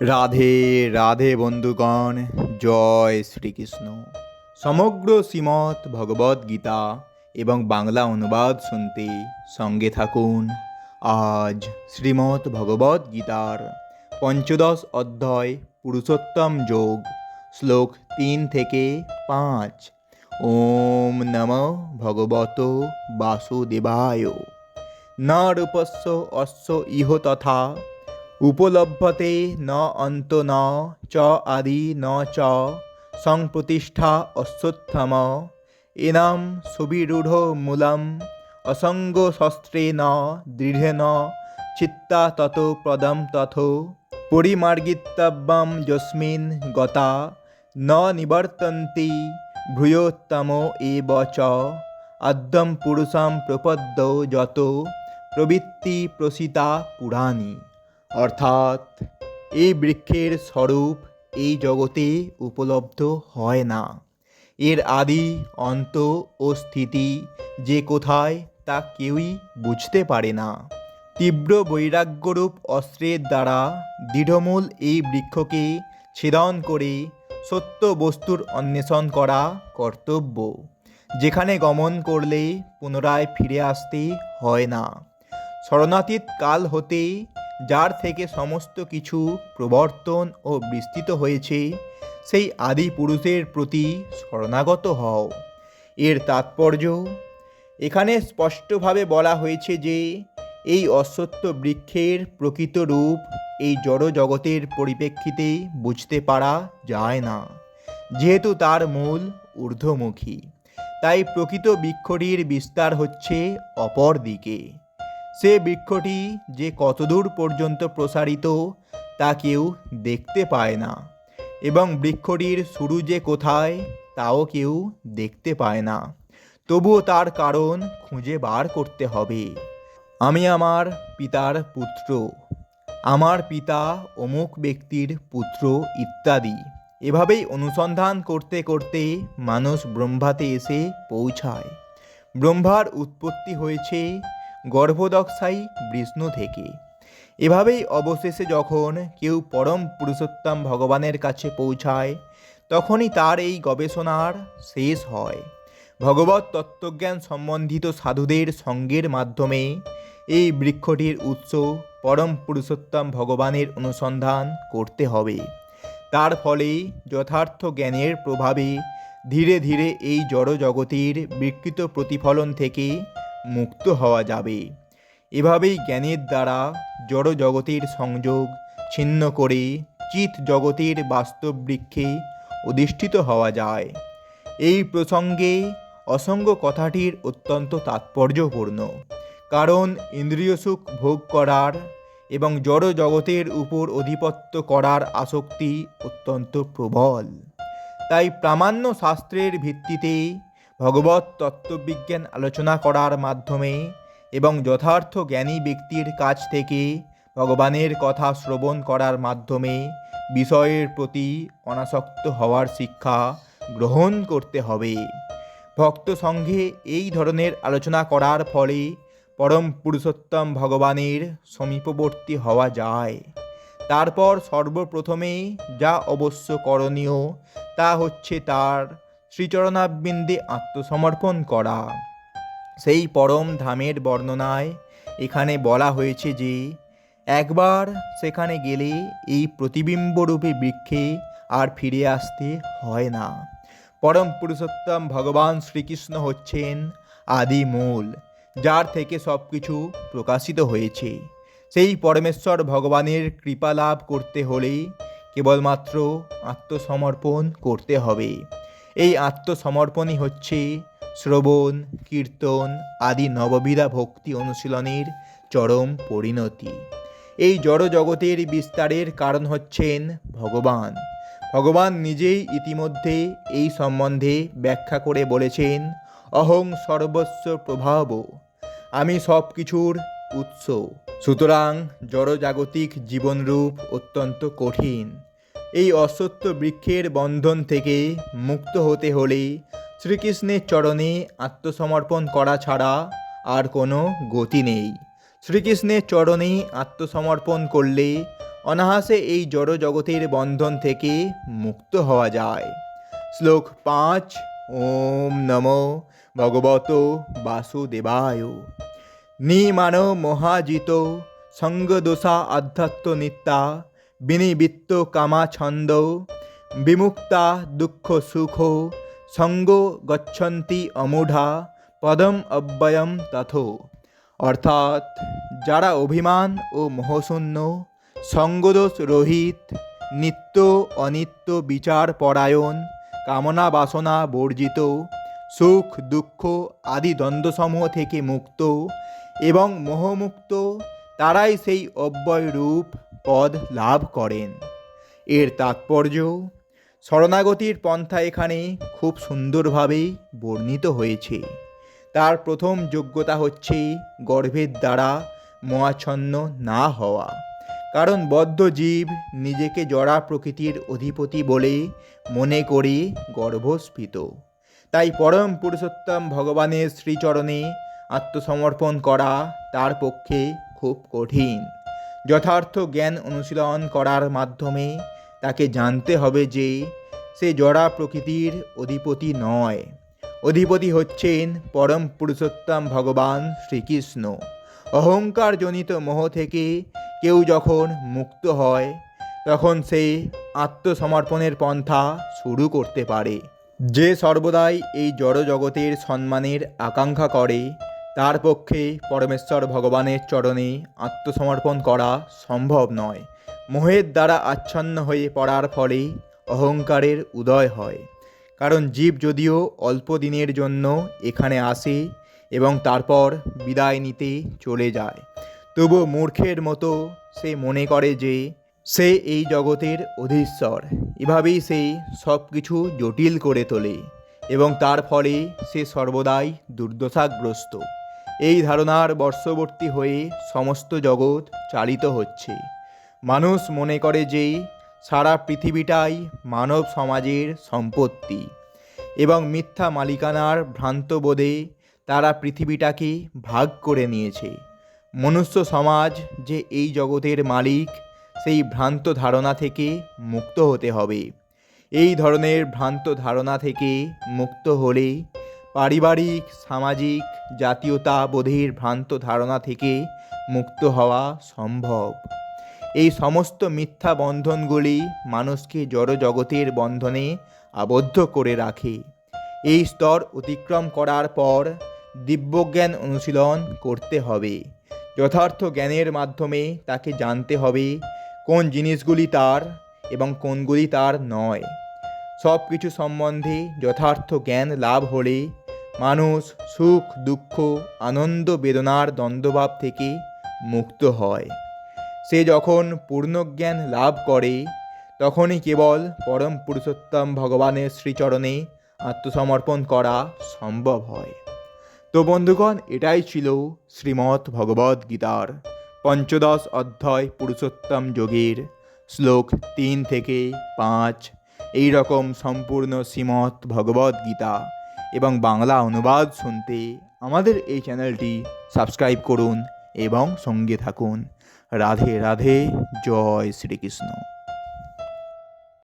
রাধে রাধে বন্ধুগণ, জয় শ্রীকৃষ্ণ। সমগ্র শ্রীমৎ ভগবদ গীতা এবং বাংলা অনুবাদ শুনতে সঙ্গে থাকুন। আজ শ্রীমৎ ভগবদ গীতার পঞ্চদশ অধ্যায়, পুরুষোত্তম যোগ, শ্লোক তিন থেকে পাঁচ। ওম নম ভগবত বাসুদেবায়। ন রূপস্য অশ্ব ইহ তথা উপলভ্যতে ন অন্ত ন, চ আদি ন চ, সংপ্রতিষ্ঠা অশ্বত্থম। এনাম সুবিরূঢ় মূলম, অসঙ্গ শস্ত্রেণ দৃঢ়েন চিত্তা তত প্রদম তথ, পরিমার্গিতব্যম যস্মিন গতা, ন নিবর্তন্তি ভূয়োত্তম এব চ, আদ্যম পুরুষাম প্রপদ্য যত, প্রবৃত্তি প্রসিতা পুরাণী। অর্থাৎ এই বৃক্ষের স্বরূপ এই জগতে উপলব্ধ হয় না। এর আদি, অন্ত ও স্থিতি যে কোথায় তা কেউই বুঝতে পারে না। তীব্র বৈরাগ্যরূপ অস্ত্রের দ্বারা দৃঢ়মূল এই বৃক্ষকে ছেদন করে সত্য বস্তুর অন্বেষণ করা কর্তব্য, যেখানে গমন করলে পুনরায় ফিরে আসতে হয় না। শরণাতীত কাল হতে যার থেকে সমস্ত কিছু প্রবর্তন ও বিস্তৃত হয়েছে, সেই আদি পুরুষের প্রতি শরণাগত হও। এর তাৎপর্য, এখানে স্পষ্টভাবে বলা হয়েছে যে, এই অশ্বত্থ বৃক্ষের প্রকৃত রূপ এই জড় জগতের পরিপ্রেক্ষিতে বুঝতে পারা যায় না, যেহেতু তার মূল ঊর্ধ্বমুখী। তাই প্রকৃত বৃক্ষটির বিস্তার হচ্ছে অপর দিকে সে বৃক্ষটি যে কতদূর পর্যন্ত প্রসারিত, তা কেউ দেখতে পায় না। এবং বৃক্ষটির শুরু যে কোথায়, তাও কেউ দেখতে পায় না। তবুও তার কারণ খুঁজে বার করতে হবে। আমি আমার পিতার পুত্র, আমার পিতা অমুক ব্যক্তির পুত্র ইত্যাদি। এভাবেই অনুসন্ধান করতে করতে মানুষ ব্রহ্মাতে এসে পৌঁছায়। ব্রহ্মার উৎপত্তি হয়েছে গর্ভদক্ষাই বিষ্ণু থেকে। এভাবেই অবশেষে যখন কেউ পরম পুরুষোত্তম ভগবানের কাছে পৌঁছায়, তখনই তার এই গবেষণার শেষ হয়। ভগবত তত্ত্বজ্ঞান সম্বন্ধিত সাধুদের সঙ্গের মাধ্যমে এই বৃক্ষটির উৎস পরম পুরুষোত্তম ভগবানের অনুসন্ধান করতে হবে। তার ফলে যথার্থ জ্ঞানের প্রভাবে ধীরে ধীরে এই জড় জগতের বিকৃত প্রতিফলন থেকে মুক্ত হওয়া যাবে। এভাবেই জ্ঞানের দ্বারা জড় জগতের সংযোগ ছিন্ন করে চিত জগতের বাস্তব বৃক্ষে অধিষ্ঠিত হওয়া যায়। এই প্রসঙ্গে অসঙ্গ কথাটির অত্যন্ত তাৎপর্যপূর্ণ। কারণ ইন্দ্রিয় সুখ ভোগ করার এবং জড় জগতের উপর অধিপত্য করার আসক্তি অত্যন্ত প্রবল। তাই প্রামাণ্য শাস্ত্রের ভিত্তিতে ভগবত তত্ত্ববিজ্ঞান আলোচনা করার মাধ্যমে এবং যথার্থ জ্ঞানী ব্যক্তির কাছ থেকে ভগবানের কথা শ্রবণ করার মাধ্যমে বিষয়ের প্রতি অনাসক্ত হওয়ার শিক্ষা গ্রহণ করতে হবে। ভক্ত সঙ্গে এই ধরনের আলোচনা করার ফলে পরম পুরুষোত্তম ভগবানের সমীপবর্তী হওয়া যায়। তারপর সর্বপ্রথমে যা অবশ্য করণীয় তা হচ্ছে তার শ্রীচরণাবৃন্দে আত্মসমর্পণ করা। সেই পরম ধামের বর্ণনায় এখানে বলা হয়েছে যে, একবার সেখানে গেলে এই প্রতিবিম্বরূপী বৃক্ষে আর ফিরে আসতে হয় না। পরম পুরুষোত্তম ভগবান শ্রীকৃষ্ণ হচ্ছেন আদি মূল যার থেকে সব কিছু প্রকাশিত হয়েছে। সেই পরমেশ্বর ভগবানের কৃপা লাভ করতে হলে কেবলমাত্র আত্মসমর্পণ করতে হবে। এই আত্মসমর্পণই হচ্ছে শ্রবণ, কীর্তন আদি নববিধা ভক্তি অনুশীলনের চরম পরিণতি। এই জড় জগতের বিস্তারের কারণ হচ্ছেন ভগবান। ভগবান নিজেই ইতিমধ্যে এই সম্বন্ধে ব্যাখ্যা করে বলেছেন, অহং সর্বস্ব প্রভাব, আমি সব কিছুর উৎস। সুতরাং জড়জাগতিক জীবনরূপ অত্যন্ত কঠিন। এই অসত্য বৃক্ষের বন্ধন থেকে মুক্ত হতে হলে শ্রীকৃষ্ণের চরণে আত্মসমর্পণ করা ছাড়া আর কোনো গতি নেই। শ্রীকৃষ্ণের চরণে আত্মসমর্পণ করলে অনাহাসে এই জড় জগতের বন্ধন থেকে মুক্ত হওয়া যায়। শ্লোক পাঁচ, ওম নমো ভগবত বাসুদেবায়। নিমান মহাজিত সঙ্গদোষা আধ্যাত্ম নিত্যা বিনিবৃত্ত কামা ছন্দ বিমুক্তা দুঃখ সুখ সঙ্গ গচ্ছন্তি অমূঢ়া, পদম অব্যয়ম তথ। অর্থাৎ যারা অভিমান ও মোহশূন্য, সঙ্গদোষ রহিত, নিত্য অনিত্য বিচার পরায়ণ, কামনা বাসনা বর্জিত, সুখ দুঃখ আদি দ্বন্দ্বসমূহ থেকে মুক্ত এবং মোহমুক্ত, তারাই সেই অব্যয় রূপ পদ লাভ করেন। এর তাৎপর্য, শরণাগতির পন্থা এখানে খুব সুন্দরভাবে বর্ণিত হয়েছে। তার প্রথম যোগ্যতা হচ্ছে গর্ভের দ্বারা মোয়াচ্ছন্ন না হওয়া। কারণ বদ্ধ জীব নিজেকে জড়া প্রকৃতির অধিপতি বলে মনে করে গর্ভস্ফীত তাই পরম পুরুষোত্তম ভগবানের শ্রীচরণে আত্মসমর্পণ করা তার পক্ষে খুব কঠিন। যথার্থ জ্ঞান অনুশীলন করার মাধ্যমে তাকে জানতে হবে যে সে জড়া প্রকৃতির অধিপতি নয়। অধিপতি হচ্ছেন পরম পুরুষোত্তম ভগবান শ্রীকৃষ্ণ। অহংকারজনিত মোহ থেকে কেউ যখন মুক্ত হয়, তখন সে আত্মসমর্পণের পন্থা শুরু করতে পারে। যে সর্বদাই এই জড় জগতের সম্মানের আকাঙ্ক্ষা করে তার পক্ষে পরমেশ্বর ভগবানের চরণে আত্মসমর্পণ করা সম্ভব নয়। মোহের দ্বারা আচ্ছন্ন হয়ে পড়ার ফলে অহংকারের উদয় হয়। কারণ জীব যদিও অল্প দিনের জন্য এখানে আসে এবং তারপর বিদায় নিতে চলে যায় তবু মূর্খের মতো সে মনে করে যে সে এই জগতের অধীশ্বর। এভাবেই সে সব কিছু জটিল করে তোলে এবং তার ফলে সে সর্বদাই দুর্দশাগ্রস্ত। এই ধারণার বর্ষবর্তী হয়ে সমস্ত জগৎ চালিত হচ্ছে। মানুষ মনে করে যে সারা পৃথিবীটাই মানব সমাজের সম্পত্তি এবং মিথ্যা মালিকানার ভ্রান্ত বোধে তারা পৃথিবীটাকে ভাগ করে নিয়েছে। মনুষ্য সমাজ যে এই জগতের মালিক, সেই ভ্রান্ত ধারণা থেকে মুক্ত হতে হবে। এই ধরনের ভ্রান্ত ধারণা থেকে মুক্ত হলে পারিবারিক, সামাজিক, জাতীয়তা বোধের ভ্রান্ত ধারণা থেকে মুক্ত হওয়া সম্ভব। এই সমস্ত মিথ্যা বন্ধনগুলি মানুষকে জড় জগতের বন্ধনে আবদ্ধ করে রাখে। এই স্তর অতিক্রম করার পর দিব্যজ্ঞান অনুশীলন করতে হবে। যথার্থ জ্ঞানের মাধ্যমে তাকে জানতে হবে কোন জিনিসগুলি তার এবং কোনগুলি তার নয়। সব কিছু সম্বন্ধে যথার্থ জ্ঞান লাভ হলে মানুষ সুখ, দুঃখ, আনন্দ, বেদনার দ্বন্দ্বভাব থেকে মুক্ত হয়। সে যখন পূর্ণজ্ঞান লাভ করে, তখনই কেবল পরম পুরুষোত্তম ভগবানের শ্রীচরণে আত্মসমর্পণ করা সম্ভব হয়। তো বন্ধুগণ, এটাই ছিল শ্রীমৎ ভগবদ গীতার পঞ্চদশ অধ্যায় পুরুষোত্তম যোগের শ্লোক তিন থেকে পাঁচ। এই রকম সম্পূর্ণ শ্রীমৎ ভগবদ গীতা। এবং বাংলা অনুবাদ শুনতে আমাদের এই চ্যানেলটি সাবস্ক্রাইব করুন এবং সঙ্গে থাকুন। রাধে রাধে, জয় শ্রীকৃষ্ণ।